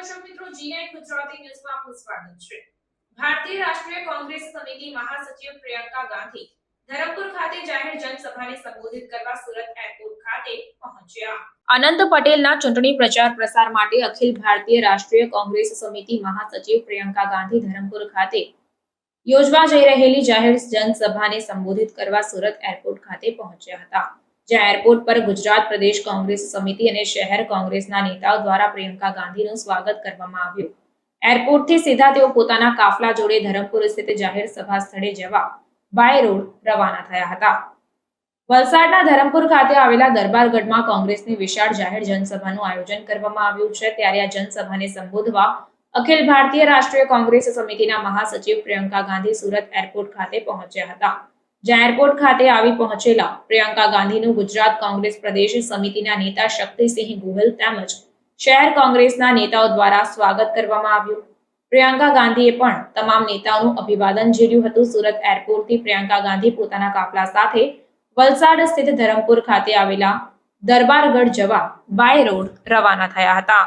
જીનેટ ગુજરાતી ન્યૂઝમાં આપનું સ્વાગત છે. ભારતીય રાષ્ટ્રીય કોંગ્રેસ સમિતિ મહાસચિવ પ્રિયંકા ગાંધી ધરમપુર ખાતે જાહેર જનસભાને સંબોધિત કરવા સુરત એરપોર્ટ ખાતે પહોંચ્યા. અનંત પટેલના ચૂંટણી પ્રચાર પ્રસાર માટે અખિલ ભારતીય રાષ્ટ્રીય કોંગ્રેસ સમિતિ મહાસચિવ પ્રિયંકા ગાંધી ધરમપુર ખાતે યોજવા જઈ રહેલી જાહેર જનસભાને સંબોધિત કરવા સુરત એરપોર્ટ ખાતે પહોંચ્યા હતા. જ્યાં એરપોર્ટ પર ગુજરાત પ્રદેશ કોંગ્રેસ સમિતિ અને શહેર કોંગ્રેસના નેતાઓ દ્વારા પ્રિયંકા ગાંધીનું સ્વાગત કરવામાં આવ્યું. એરપોર્ટથી સીધા તેઓ પોતાના કાફલા જોડે ધરમપુર સ્થિત જાહેર સભા સ્થળે જવા બાય રોડ રવાના થયા હતા. વલસાડના ધરમપુર ખાતે આવેલા દરબારગઢમાં કોંગ્રેસની વિશાળ જાહેર જનસભાનું આયોજન કરવામાં આવ્યું છે. ત્યારે આ જનસભાને સંબોધવા અખિલ ભારતીય રાષ્ટ્રીય કોંગ્રેસ સમિતિના મહાસચિવ પ્રિયંકા ગાંધી સુરત એરપોર્ટ ખાતે પહોંચ્યા હતા. જ્યાં એરપોર્ટ ખાતે આવી પહોંચેલા પ્રિયંકા ગાંધીનું ગુજરાત કોંગ્રેસ પ્રદેશ સમિતિના નેતા શક્તિસિંહ ગોહિલ તેમજ શહેર કોંગ્રેસના નેતાઓ દ્વારા સ્વાગત કરવામાં આવ્યું. પ્રિયંકા ગાંધીએ પણ તમામ નેતાઓનું અભિવાદન ઝીલ્યું હતું. સુરત એરપોર્ટથી પ્રિયંકા ગાંધી પોતાના કાફલા સાથે વલસાડ સ્થિત ધરમપુર ખાતે આવેલા દરબારગઢ જવા બાય રોડ રવાના થયા હતા.